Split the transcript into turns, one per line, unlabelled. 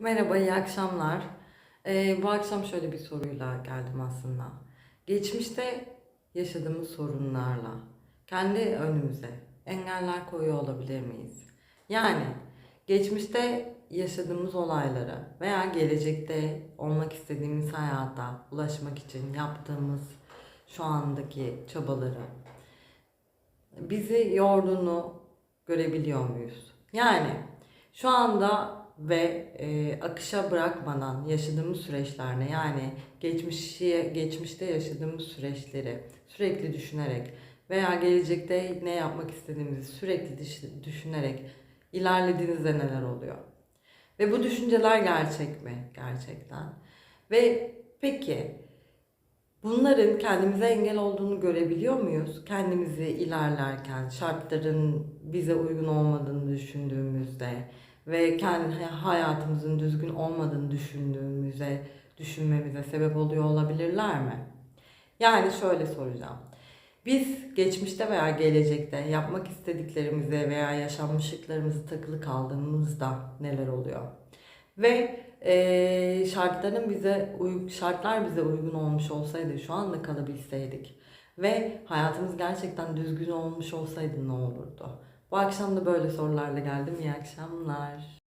Merhaba, iyi akşamlar. Ee, bu akşam şöyle bir soruyla geldim aslında. Geçmişte yaşadığımız sorunlarla kendi önümüze engeller koyuyor olabilir miyiz? Yani geçmişte yaşadığımız olayları veya gelecekte olmak istediğimiz hayata ulaşmak için yaptığımız şu andaki çabaları bizi yorduğunu görebiliyor muyuz? Yani şu anda ve e, akışa bırakmadan yaşadığımız süreçler ne? Yani geçmişe, geçmişte yaşadığımız süreçleri sürekli düşünerek veya gelecekte ne yapmak istediğimizi sürekli düş- düşünerek ilerlediğinizde neler oluyor? Ve bu düşünceler gerçek mi gerçekten? Ve peki Bunların kendimize engel olduğunu görebiliyor muyuz? Kendimizi ilerlerken, şartların bize uygun olmadığını düşündüğümüzde ve kendi hayatımızın düzgün olmadığını düşündüğümüzde, düşünmemize sebep oluyor olabilirler mi? Yani şöyle soracağım. Biz geçmişte veya gelecekte yapmak istediklerimize veya yaşanmışlıklarımızı takılı kaldığımızda neler oluyor? Ve eee, şartların bize şartlar bize uygun olmuş olsaydı şu anda kalabilseydik ve hayatımız gerçekten düzgün olmuş olsaydı ne olurdu? Bu akşam da böyle sorularla geldim. İyi akşamlar.